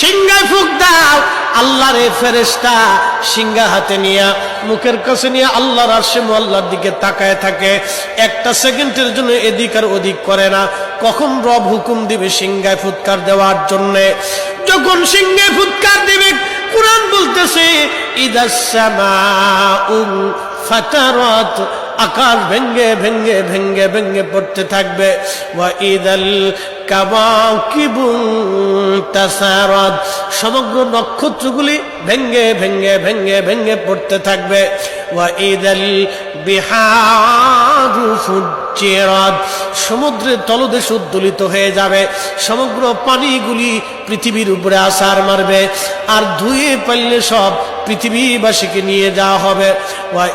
সিংহায় ফুক দাও। আল্লাহর এই ফেরেশতা সিংহা হাতে নিয়ে মুখের কাছে নিয়ে আল্লাহর আরশে আল্লাহর দিকে তাকায় থাকে। একটা সেকেন্ডের জন্য এদিক আর ওদিক করে না। কখন রব হুকুম দিবে সিংহায় ফুৎকার দেওয়ার জন্যে? যখন সিংহে ফুৎকার দিবে, কোরআন বলতেছে ইদাসমা ফাতারাত আকাশ ভেঙ্গে ভেঙ্গে ভেঙ্গে ভেঙ্গে পড়তে থাকবে। ওয়া ইদাল কাবাকিবুন তাসারাত। সমগ্র নক্ষত্রগুলি ভেঙ্গে ভেঙ্গে ভেঙ্গে ভেঙ্গে পড়তে থাকবে। ওয়া ইদাল সমুদ্রের তলদেশ উদ্দোলিত হয়ে যাবে। সমগ্র পানিগুলি পৃথিবীর উপরে আসার মারবে। আর ধুয়ে পাইলে সব পৃথিবীবাসীকে নিয়ে যাওয়া হবে। ওয়া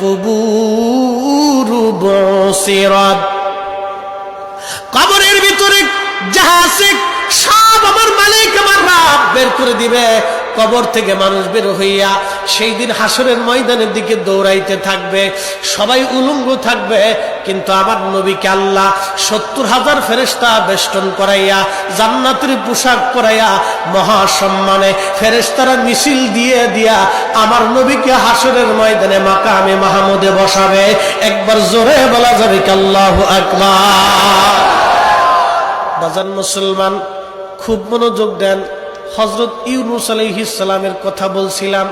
কুবুরু বসিরাত। কবরের ভিতরে যাহা আছে, সব আমার মালিক, আমার রাব বের করে দিবে। কবর থেকে মানুষ বের হইয়া সেই দিন হাসরের ময়দানের দিকে দৌড়াইতে থাকবে। সবাই উলঙ্গ থাকবে। কিন্তু আমার নবীকে আল্লাহ সত্তর হাজার ফেরেস্তা বেষ্টন করাইয়া, জান্নাতের পোশাক পরাইয়া, মহাসম্মানে ফেরেস্তারা মিছিল দিয়ে দিয়া আমার নবীকে হাসরের ময়দানে মাকামে মাহমুদে বসাবে। একবার জোরে বলা যাবে কি আল্লাহু বাজান মুসলমান, খুব মনোযোগ দেন। হজরত ইউনুস আলহিসালামের কথা বলছিলাম।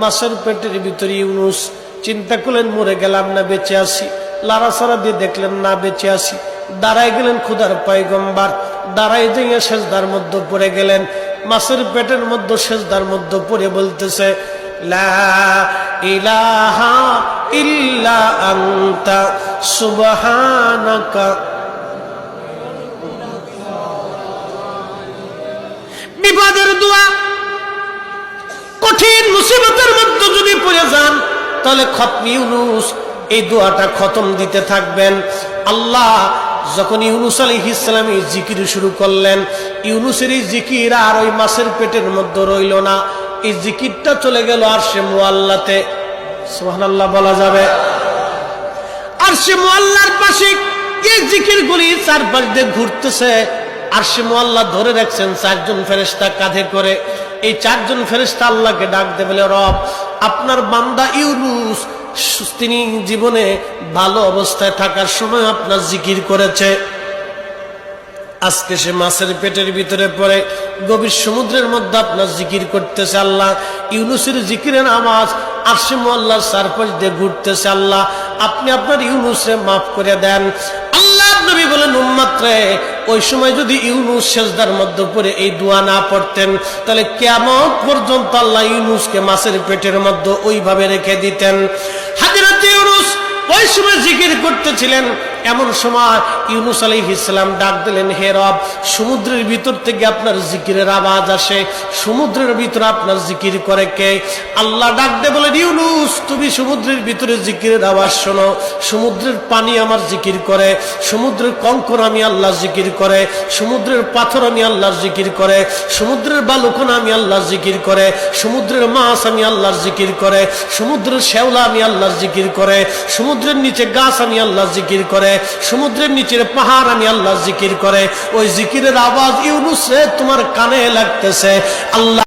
মাছের পেটের ভিতরে ইউনুস, চিন্তা করলেন মরে গেলাম না, বেঁচে আসি লাড়াছাড়া দিয়ে দেখলেন, না, বেঁচে আসি দাঁড়াই গেলেন খুদার পাইগম্বার দাঁড়াই দিয়ে সেজদার মধ্যে পড়ে গেলেন। মাছের পেটের মধ্যে সেজদার মধ্যে পড়ে বলতেছে বিপদের দোয়া, কঠিন মুসিবতের মধ্যে যদি পড়ে যান, তাহলে খতমি ইউনুস এই দোয়াটা খতম দিতে থাকবেন। আল্লাহ যখন ইউনুস আলী ইসলাম এই জিকির শুরু করলেন, ইউনুসের এই জিকির আর ওই মাছের পেটের মধ্যে রইল না। এই জিকিরটা চলে গেল আর সে মোয়াল্লাতে সোহান আল্লাহ বলা যাবে। আর সে মোয়াল্লার পাশে এই জিকির গুলি চারপাশ দিয়ে ঘুরতেছে। আর সে মোয়াল্লা ধরে রাখছেন চারজন ফেরেস্তা কাঁধে করে। এই চারজন ফেরেস্তা আল্লাহকে ডাক দেবে রব, আপনার বান্দা ইউনুস তিনি জীবনে ভালো অবস্থায় থাকার সময় আপনার জিকির করেছে। আজকে সে মাছের পেটের ভিতরে পড়ে, গভীর সমুদ্রের মধ্যে আপনার জিকির করতেছে আল্লাহ। ইউনুসের জিকিরের আওয়াজ আর সে মোল্লার চারপাশ দিয়ে ঘুরতেছে আল্লাহ। আপনি আপনার ইউনুসে মাফ করে দেন। আল্লাহ নবী বলেন, উম্মাত্রে ওই সময় যদি ইউনুস সেজদার মধ্যে পড়ে এই দোয়া না পড়তেন, তাহলে কেমন পর্যন্ত আল্লাহ ইউনুসকে মাছের পেটের মধ্যে ওইভাবে রেখে দিতেন। হাজিরাত ইউনুস ওই সময় জিকির করতেছিলেন এমন সময় ইউনুস আলী ইসলাম ডাক দিলেন, হে রব, সমুদ্রের ভিতর থেকে আপনার জিকিরের আওয়াজ আসে। সমুদ্রের ভিতরে আপনার জিকির করে কে? আল্লাহ ডাক দে বলেন, ইউনুস, তুমি সমুদ্রের ভিতরে জিকিরের আওয়াজ শোনো। সমুদ্রের পানি আমার জিকির করে, সমুদ্রের কঙ্কর আমি আল্লাহ জিকির করে, সমুদ্রের পাথর আমি আল্লাহ জিকির করে, সমুদ্রের বালুকন আমি আল্লাহ জিকির করে, সমুদ্রের মাছ আমি আল্লাহর জিকির করে, সমুদ্রের শ্যাওলা আমি আল্লাহর জিকির করে, সমুদ্রের নিচে গাছ আমি আল্লাহ জিকির করে সমুদ্রের নিচের পাহাড় আমি আল্লাহ জিকির করে। ওই জিকিরের আওয়াজ ইউনুসে তোমার কানে লাগতেছে। আল্লাহ